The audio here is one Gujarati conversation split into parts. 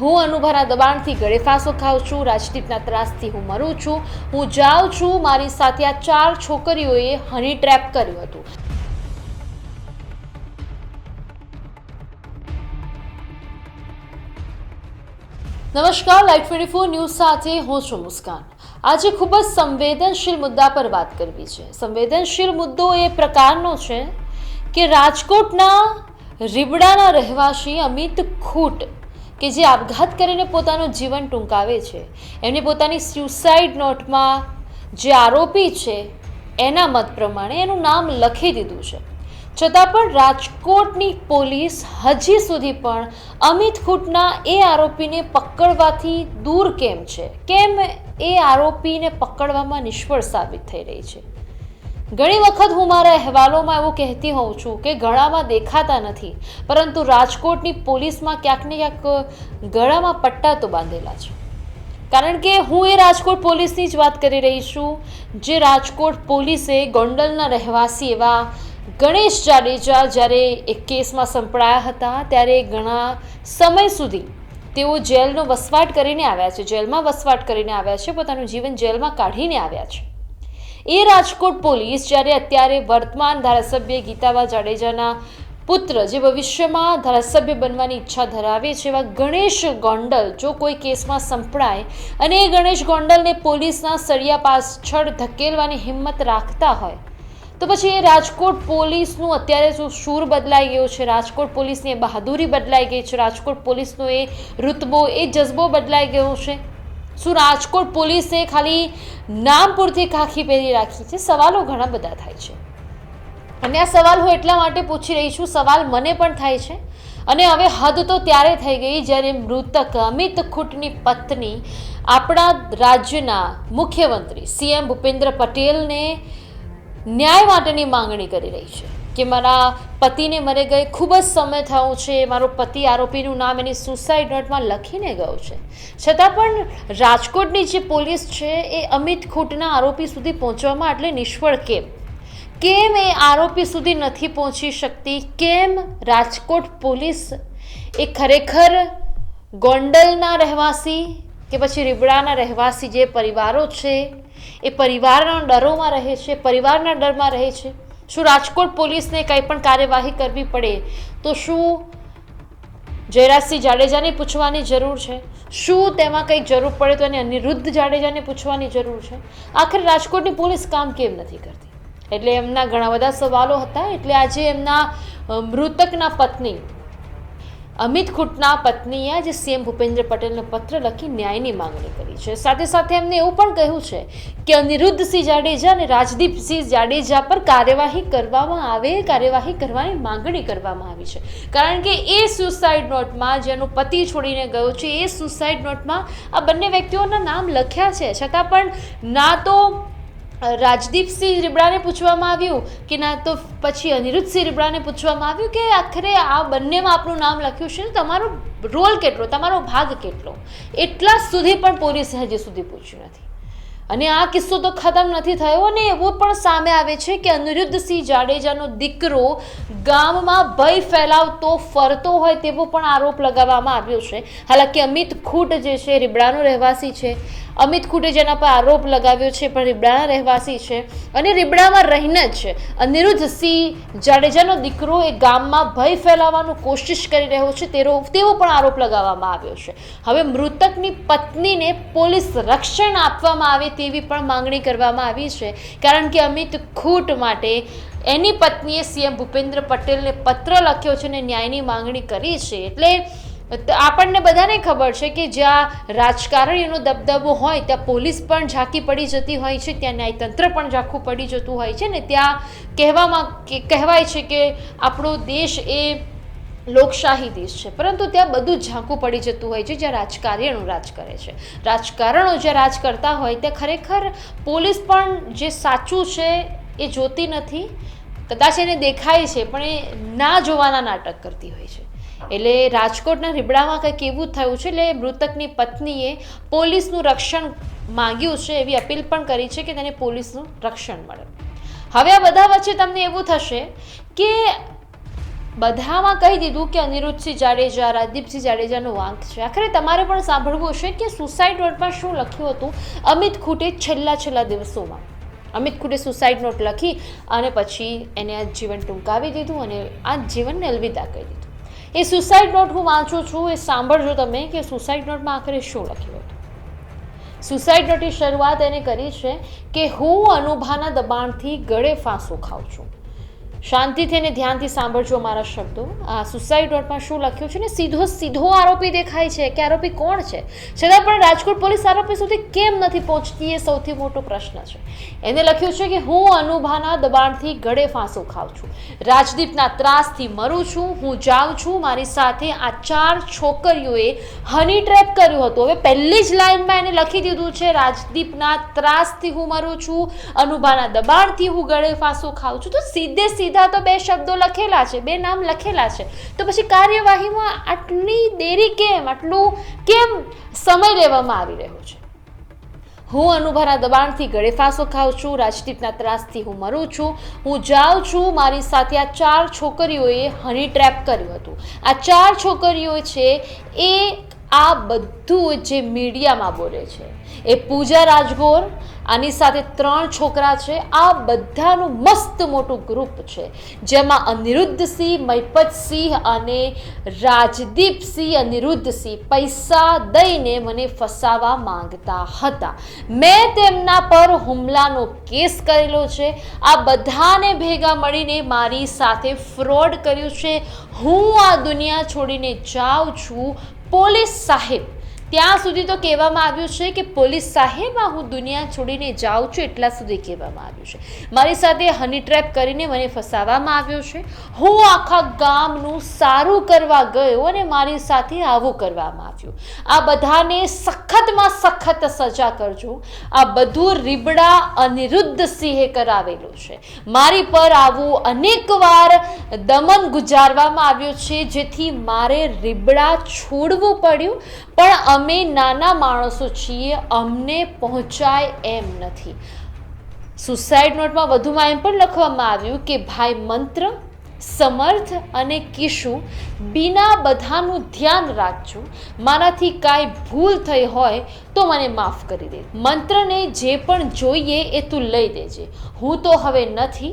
હું અનુભવના દબાણથી ગળેફાંસો ખાઉં છું, રાજદીપના ત્રાસથી હું મરું છું, હું જાઉં છું, મારી સાથે આ ચાર છોકરીઓએ હની ટ્રેપ કર્યું હતું. નમસ્કાર, લાઈટ ટ્વેન્ટી ફોર ન્યૂઝ સાથે હું છું મુસ્કાન. આજે ખૂબ જ સંવેદનશીલ મુદ્દા પર વાત કરવી છે. સંવેદનશીલ મુદ્દો એ પ્રકારનો છે કે રાજકોટના રીબડાના રહેવાસી અમિત ખૂટ કે જે આપઘાત કરીને પોતાનું જીવન ટૂંકાવે છે. એમણે પોતાની સ્યુસાઇડ નોટમાં જે આરોપી છે, એના મત પ્રમાણે એનું નામ લખી દીધું છે. છતાં પણ રાજકોટની પોલીસ હજી સુધી પણ અમિત ખૂટના એ આરોપીને પકડવાથી દૂર કેમ છે? કેમ એ આરોપીને પકડવામાં નિષ્ફળ સાબિત થઈ રહી છે? ઘણી વખત હું મારા અહેવાલોમાં એવું કહેતી હોઉં છું કે ગળામાં દેખાતા નથી, પરંતુ રાજકોટની પોલીસમાં ક્યાંક ને ક્યાંક ગળામાં પટ્ટા તો બાંધેલા છે. કારણ કે હું એ રાજકોટ પોલીસની જ વાત કરી રહી છું, જે રાજકોટ પોલીસે ગોંડલના રહેવાસી એવા ગણેશ જાડેજા જ્યારે એક કેસમાં સંપડાયા હતા, ત્યારે ઘણા સમય સુધી તેઓ જેલનો વસવાટ કરીને આવ્યા છે, જેલમાં વસવાટ કરીને આવ્યા છે, પોતાનું જીવન જેલમાં કાઢીને આવ્યા છે. એ રાજકોટ પોલીસ જ્યારે અત્યારે વર્તમાન ધારાસભ્ય ગીતાબા જાડેજાના પુત્ર જે ભવિષ્યમાં ધારાસભ્ય બનવાની ઈચ્છા ધરાવે છે એવા ગણેશ ગોંડલ, જો કોઈ કેસમાં સંપડાય અને એ ગણેશ ગોંડલને પોલીસના સળિયા પાછળ ધકેલવાની હિંમત રાખતા હોય, તો પછી એ રાજકોટ પોલીસનું અત્યારે શું સૂર બદલાઈ ગયો છે? રાજકોટ પોલીસની એ બહાદુરી બદલાઈ ગઈ છે? રાજકોટ પોલીસનો એ રુતબો, એ જજ્બો બદલાઈ ગયો છે? શું રાજકોટ પોલીસે ખાલી નામ પૂરતી ખાખી પહેરી રાખી છે. સવાલો ઘણા બધા થાય છે. અને આ સવાલ હું એટલા માટે પૂછી રહી છું, સવાલ મને પણ થાય છે. અને હવે હદ તો ત્યારે થઈ ગઈ જ્યારે મૃતક અમિત ખૂટની પત્ની આપણા રાજ્યના મુખ્યમંત્રી સીએમ ભૂપેન્દ્ર પટેલને ન્યાય માટેની માંગણી કરી રહી છે. કે મારા પતિને મરે ગઈ ખૂબ જ સમય થયો છે, મારો પતિ આરોપીનું નામ એની સુસાઇડ નોટમાં લખીને ગયો છે. છતાં પણ રાજકોટની જે પોલીસ છે એ અમિત ખૂટના આરોપી સુધી પહોંચવામાં આટલી નિષ્ફળ કેમ? કેમ એ આરોપી સુધી નથી પહોંચી શકતી? કેમ રાજકોટ પોલીસ એ ખરેખર ગોંડલના રહેવાસી કે પછી રીબડાના રહેવાસી જે પરિવારો છે, એ પરિવારના ડરોમાં રહે છે, પરિવારના ડરમાં રહે છે? શું રાજકોટ પોલીસને કંઈ પણ કાર્યવાહી કરવી પડે? તો શું જયરાજસિંહ જાડેજાને પૂછવાની જરૂર છે? શું તેમાં કંઈક જરૂર પડે તો એને અનિરુદ્ધ જાડેજાને પૂછવાની જરૂર છે? આખરે રાજકોટની પોલીસ કામ કેમ નથી કરતી? એટલે એમના ઘણા બધા સવાલો હતા. એટલે આજે એમના મૃતકના પત્ની અમિત ખુટના પત્નીએ આજે સીએમ ભૂપેન્દ્ર પટેલને પત્ર લખી ન્યાયની માંગણી કરી છે. સાથે સાથે એમને એવું પણ કહ્યું છે કે અનિરુદ્ધસિંહ જાડેજા અને રાજદીપસિંહ જાડેજા પર કાર્યવાહી કરવામાં આવે, કાર્યવાહી કરવાની માંગણી કરવામાં આવી છે. કારણ કે એ સુસાઇડ નોટમાં જેનો પતિ છોડીને ગયો છે, એ સુસાઇડ નોટમાં આ બંને વ્યક્તિઓના નામ લખ્યા છે. છતાં પણ ના તો રાજદીપસિંહ રીબડાને પૂછવામાં આવ્યું કે ના તો પછી અનિરુદ્ધસિંહ રીબડાને પૂછવામાં આવ્યું કે આખરે આ બંનેમાં આપણું નામ લખ્યું છે તમારો રોલ કેટલો, તમારો ભાગ કેટલો? એટલા સુધી પણ પોલીસે હજી સુધી પૂછ્યું નથી. અને આ કિસ્સો તો ખતમ નથી થયો અને એવો પણ સામે આવે છે કે અનિરુદ્ધસિંહ જાડેજાનો દીકરો ગામમાં ભય ફેલાવતો, ફરતો હોય તેવો પણ આરોપ લગાવવામાં આવ્યો છે. હાલાકી અમિત ખૂટ જે છે, રીબડાનો રહેવાસી છે અમિત ખૂટે જેના પર આરોપ લગાવ્યો છે, પણ રીબડાના રહેવાસી છે અને રીબડામાં રહીને જ અનિરુદ્ધ સિંહ જાડેજાનો દીકરો એ ગામમાં ભય ફેલાવવાનું કોશિશ કરી રહ્યો છે, તેરો તેવો પણ આરોપ લગાવવામાં આવ્યો છે. હવે મૃતકની પત્નીને પોલીસ રક્ષણ આપવામાં આવે તેવી પણ માંગણી કરવામાં આવી છે, કારણ કે અમિત ખૂટ માટે એની પત્નીએ સીએમ ભૂપેન્દ્ર પટેલને પત્ર લખ્યો છે અને ન્યાયની માંગણી કરી છે, એટલે આપણને બધાને ખબર છે કે જ્યાં રાજકારણીઓનો દબદબો હોય, ત્યાં પોલીસ પણ ઝાંકી પડી જતી હોય છે, ત્યાં ન્યાયતંત્ર પણ ઝાંખું પડી જતું હોય છે ને ત્યાં કહેવામાં કહેવાય છે કે આપણો દેશ એ લોકશાહી દેશ છે. પરંતુ ત્યાં બધું ઝાંખું પડી જતું હોય છે, જ્યાં રાજકારણીઓ રાજ કરે છે. રાજકારણો જ્યાં રાજ કરતા હોય, ત્યાં ખરેખર પોલીસ પણ જે સાચું છે એ જોતી નથી. કદાચ એને દેખાય છે, પણ એ ના જોવાના નાટક કરતી હોય છે. એટલે રાજકોટના રીબડામાં કંઈક એવું થયું છે? એટલે મૃતકની પત્નીએ પોલીસનું રક્ષણ માંગ્યું છે એવી અપીલ પણ કરી છે કે તેને પોલીસનું રક્ષણ મળે. હવે આ બધા વચ્ચે તમને એવું થશે કે બધામાં કહી દીધું કે અનિરુદ્ધસિંહ જાડેજા, રાજદીપસિંહ જાડેજાનો વાંક છે. આખરે તમારે પણ સાંભળવું હશે કે સુસાઇડ નોટમાં શું લખ્યું હતું? અમિત ખૂટે છેલ્લા છેલ્લા દિવસોમાં. અમિત ખૂટે સુસાઇડ નોટ લખી અને પછી એને આ જીવન ટૂંકાવી દીધું અને આ જીવનને અલવિદા કહી દીધું. એ સુસાઇડ નોટ હું વાંચું છું, એ સાંભળજો તમે કે સુસાઇડ નોટમાં આખરે શું લખ્યું હતું. સુસાઇડ નોટની શરૂઆત એને કરી છે કે હું અનુભાના દબાણથી ગળે ફાંસો ખાઉં છું. શાંતિથી અને ધ્યાનથી સાંભળજો મારા શબ્દો. આ સુસાઇડ નોટમાં શું લખ્યું છે ને? સીધો સીધો આરોપી દેખાય છે. કે આરોપી કોણ છે? છતાં પણ રાજકોટ પોલીસ આરોપી સુધી કેમ નથી પહોંચતી એ સૌથી મોટો પ્રશ્ન છે. એને લખ્યું છે કે હું અનુભાના દબાણથી ગળે ફાંસો ખાઉં છું. રાજદીપના ત્રાસથી મરું છું. હું જાઉં છું. મારી સાથે આ ચાર છોકરીઓએ હની ટ્રેપ કર્યું હતું. હવે પહેલી જ લાઈનમાં એને લખી દીધું છે, રાજદીપના ત્રાસથી હું મરું છું. અનુભાના દબાણથી હું ગળે ફાંસો ખાઉં છું. તો સીધે સીધા તો બે શબ્દો લખેલા છે, બે નામ લખેલા છે. તો પછી કાર્યવાહીમાં આટલી દેરી કેમ? આટલું કેમ સમય લેવામાં આવી રહ્યો છે? હું અનુભરા દબાણથી ગળેફાંસો ખાઉં છું, રાજદીપના ત્રાસથી હું મરું છું, હું જાઉં છું, મારી સાથે આ ચાર છોકરીઓએ હની ટ્રેપ કર્યું હતું. આ ચાર છોકરીઓ છે, એ આ બધું જે મીડિયામાં બોલે છે. એ પૂજા રાજગોર, આની સાથે ત્રણ છોકરા છે. આ બધાનું મસ્ત મોટું ગ્રુપ છે. જેમાં અનિરુદ્ધસિંહ મૈપતસિંહ અને રાજદીપસિંહ અનિરુદ્ધસિંહ પૈસા દઈને મને ફસાવા માંગતા હતા. મેં તેમના પર હુમલાનો કેસ કરેલો છે. આ બધાને ભેગા મળીને મારી સાથે ફ્રોડ કર્યું છે. હું આ દુનિયા છોડીને જાઉં છું. પોલીસ સાહેબ ત્યાં સુધી તો કહેવામાં આવ્યું છે કે પોલીસ સાહેબ હું દુનિયા છોડીને જાઉં છું, એટલા સુધી કહેવામાં આવ્યું છે. મારી સાથે હની ટ્રેપ કરીને મને ફસાવવામાં આવ્યો છે. હું આખા ગામનું સારું કરવા ગયો અને મારી સાથે આવું કરવામાં આવ્યું. આ બધાને સખતમાં સખત સજા કરજો. આ બધું રીબડા અનિરુદ્ધ સિંહે કરાવેલું છે. મારી પર આવું અનેકવાર દમન ગુજારવામાં આવ્યું છે, જેથી મારે રીબડા છોડવું પડ્યું. પણ અમે નાના માણસો છીએ, અમને પહોંચાય એમ નથી. સુસાઇડ નોટમાં વધુમાં એમ પણ લખવામાં આવ્યું કે ભાઈ મંત્ર, સમર્થ અને કિશુ બીના બધાનું ધ્યાન રાખજો. મારાથી કાંઈ ભૂલ થઈ હોય તો મને માફ કરી દે. મંત્રને જે પણ જોઈએ એ તું લઈ દેજે. હું તો હવે નથી.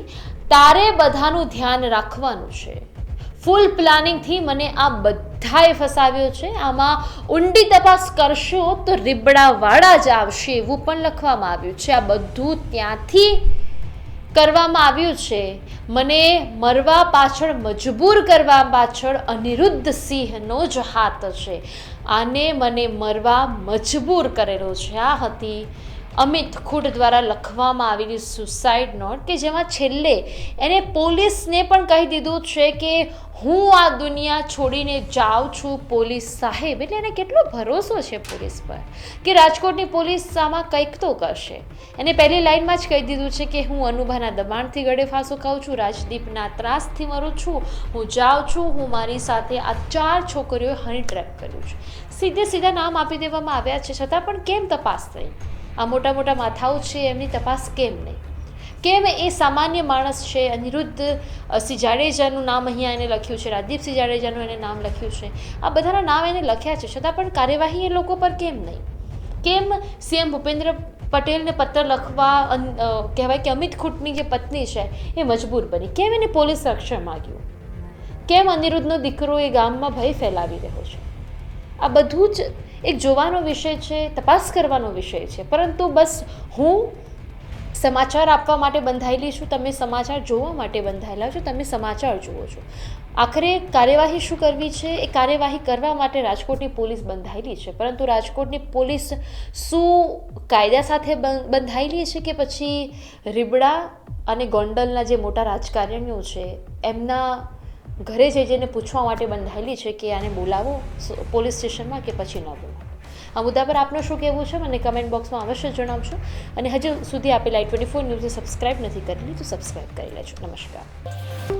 તારે બધાનું ધ્યાન રાખવાનું છે. ફૂલ પ્લાનિંગથી મને આ બધાએ ફસાવ્યો છે. આમાં ઊંડી તપાસ કરશો તો રીબડાવાળા જ આવશે એવું પણ લખવામાં આવ્યું છે. આ બધું ત્યાંથી કરવામાં આવ્યું છે. મને મરવા પાછળ મજબૂર કરવા પાછળ અનિરુદ્ધ સિંહનો જ હાથ છે. આને મને મરવા મજબૂર કરેલો છે. આ હતી અમિત ખુટ દ્વારા લખવામાં આવેલી સુસાઇડ નોટ કે જેમાં છેલ્લે એને પોલીસને પણ કહી દીધું છે કે હું આ દુનિયા છોડીને જાઉં છું પોલીસ સાહેબ. એટલે એને કેટલો ભરોસો છે પોલીસ પર કે રાજકોટની પોલીસ આમાં કંઈક તો કરશે. એને પહેલી લાઇનમાં જ કહી દીધું છે કે હું અનુભાના દબાણથી ગળે ફાંસો ખાઉં છું, રાજદીપના ત્રાસથી મરું છું, હું જાઉં છું, હું મારી સાથે આ ચાર છોકરીઓએ હની ટ્રેપ કર્યું છે. સીધે સીધા નામ આપી દેવામાં આવ્યા છે. છતાં પણ કેમ તપાસ થઈ? આ મોટા મોટા માથાઓ છે, એમની તપાસ કેમ નહીં? કેમ એ સામાન્ય માણસ છે? અનિરુદ્ધ સિંહ જાડેજાનું નામ અહીંયા એને લખ્યું છે રાજદીપસિંહ જાડેજાનું એને નામ લખ્યું છે. આ બધાના નામ એને લખ્યા છે, છતાં પણ કાર્યવાહી એ લોકો પર કેમ નહીં? કેમ સીએમ ભૂપેન્દ્ર પટેલને પત્ર લખવા કહેવાય કે અમિત ખૂટની જે પત્ની છે, એ મજબૂર બની? કેમ એને પોલીસ રક્ષણ માગ્યું? કેમ અનિરુદ્ધનો દીકરો એ ગામમાં ભય ફેલાવી રહ્યો છે? આ બધું જ એક જોવાનો વિષય છે, તપાસ કરવાનો વિષય છે. પરંતુ બસ હું સમાચાર આપવા માટે બંધાયેલી છું, તમે સમાચાર જોવા માટે બંધાયેલા છો, તમે સમાચાર જુઓ છો. આખરે કાર્યવાહી શું કરવી છે? એ કાર્યવાહી કરવા માટે રાજકોટની પોલીસ બંધાયેલી છે. પરંતુ રાજકોટની પોલીસ શું કાયદા સાથે બંધાયેલી છે કે પછી રીબડા અને ગોંડલના જે મોટા રાજકારણીઓ છે, એમના ઘરે જઈ જઈને પૂછવા માટે બંધાયેલી છે કે આને બોલાવો પોલીસ સ્ટેશનમાં કે પછી ન બોલાવો. આ મુદ્દા પર આપનું શું કહેવું છે મને કમેન્ટ બોક્સમાં અવશ્ય જણાવશો અને હજુ સુધી આપેલા ટ્વેન્ટી ફોર ન્યૂઝને સબસ્ક્રાઇબ નથી કરેલી તો સબસ્ક્રાઇબ કરી લેજો. નમસ્કાર.